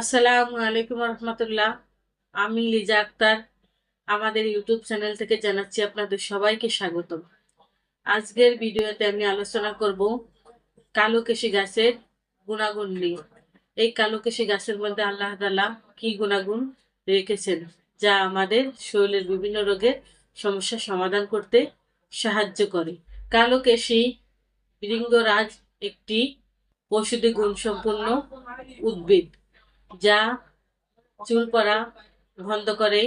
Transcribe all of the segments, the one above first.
আসসালামু আলাইকুম রহমতুল্লাহ। আমি লিজা আক্তার। আমাদের ইউটিউব চ্যানেল থেকে জানাচ্ছি আপনাদের সবাইকে স্বাগত আজকের ভিডিওতে আমি আলোচনা করব কালো কেশি গাছের গুণাগুণ নিয়ে। এই কালো কেশি গাছের মধ্যে আল্লাহ তালা কি গুণাগুণ রেখেছেন? যা আমাদের শরীরের বিভিন্ন রোগের সমস্যা সমাধান করতে সাহায্য করে। কালো কেশি বৃঙ্গরাজ একটি ঔষধি গুণসম্পন্ন উদ্ভিদ। যা চুল পড়া বন্ধ করে,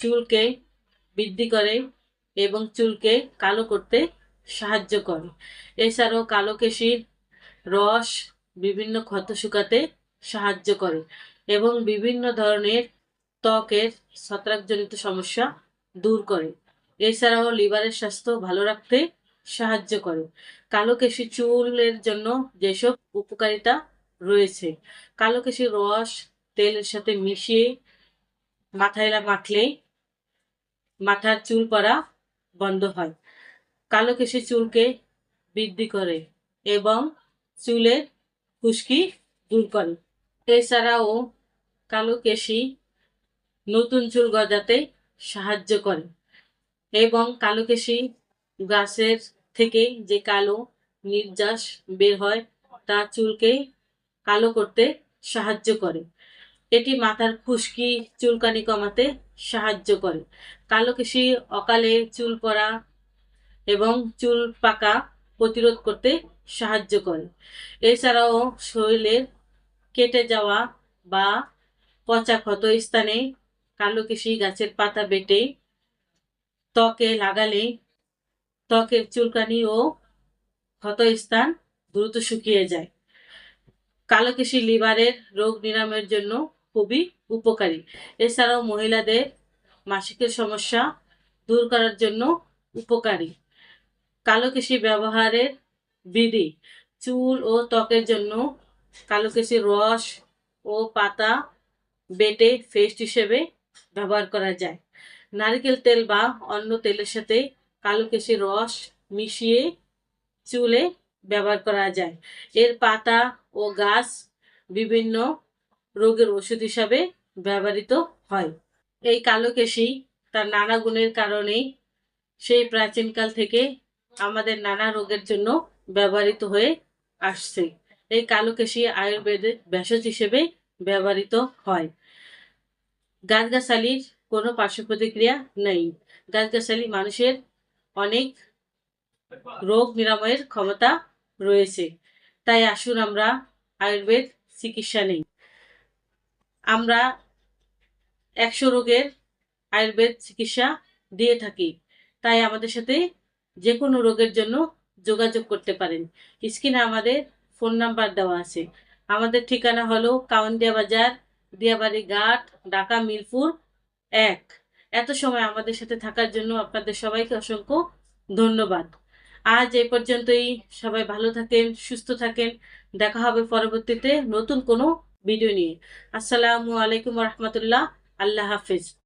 চুলকে বৃদ্ধি করে এবং চুলকে কালো করতে সাহায্য করে। এছাড়াও কালো কেশির রস বিভিন্ন ক্ষত শুকাতে সাহায্য করে এবং বিভিন্ন ধরনের ত্বকের ছত্রাকজনিত সমস্যা দূর করে। এছাড়াও লিভারের স্বাস্থ্য ভালো রাখতে সাহায্য করে। কালো কেশি চুলের জন্য যেসব উপকারিতা রয়েছে। কালো কেশির রস তেলের সাথে মিশিয়ে মাথায় মাখলে মাথার চুল পড়া বন্ধ হয়। কালো কেশি চুলকে বৃদ্ধি করে এবং চুলের খুশকি দূর করে। এছাড়াও কালো কেশি নতুন চুল গজাতে সাহায্য করে এবং কালো কেশি গাছের থেকে যে কালো নির্যাস বের হয়, তা চুলকে কালো করতে সাহায্য করে। এটি মাথার খুশকি চুলকানি কমাতে সাহায্য করে। কালো কেশি অকালে চুল পড়া এবং চুল পাকা প্রতিরোধ করতে সাহায্য করে। এছাড়াও শরীরের কেটে যাওয়া বা পচা ক্ষত স্থানে কালো কেশি গাছের পাতা বেটে ত্বকে লাগালে ত্বকের চুলকানি ও ক্ষত স্থান দ্রুত শুকিয়ে যায়। কালো কেশি লিভারের রোগ নিরাময়ের জন্য খুবই উপকারী। এছাড়াও মহিলাদের মাসিকের সমস্যা দূর করার জন্য উপকারী। কালো কেশি ব্যবহারের বিধি, চুল ও ত্বকের জন্য কালো কেশির রস ও পাতা বেটে ফেস্ট হিসেবে ব্যবহার করা যায়। নারকেল তেল বা অন্য তেলের সাথে কালো কেশির রস মিশিয়ে চুলে ব্যবহার করা যায়। এর পাতা ও গাছ বিভিন্ন রোগের ওষুধ হিসাবে ব্যবহৃত হয়। এই কালো কেশি তার নানা গুণের কারণেই সেই প্রাচীনকাল থেকে আমাদের নানা রোগের জন্য ব্যবহৃত হয়ে আসছে। এই কালো কেশি আয়ুর্বেদের ভেষজ হিসেবে ব্যবহৃত হয়। গাছগাছালির কোনো পার্শ্ব প্রতিক্রিয়া নেই। গাছগাছালি মানুষের অনেক রোগ নিরাময়ের ক্ষমতা রয়েছে। তাই আসুন আমরা আয়ুর্বেদ চিকিৎসা নেই। আমরা একশো রোগের আয়ুর্বেদ চিকিৎসা দিয়ে থাকি। তাই আমাদের সাথে যে কোনো রোগের জন্য যোগাযোগ করতে পারেন। স্ক্রিনে আমাদের ফোন নাম্বার দেওয়া আছে। আমাদের ঠিকানা হলো কাউন্দিয়া বাজার, দিয়াবাড়ি ঘাট, ঢাকা মিরপুর এক। এত সময় আমাদের সাথে থাকার জন্য আপনাদের সবাইকে অসংখ্য ধন্যবাদ। আজ এই পর্যন্তই। সবাই ভালো থাকেন, সুস্থ থাকেন। দেখা হবে পরবর্তীতে নতুন কোনো ভিডিও নিয়ে। আসসালামু আলাইকুম রহমতুল্লাহ। আল্লাহ হাফিজ।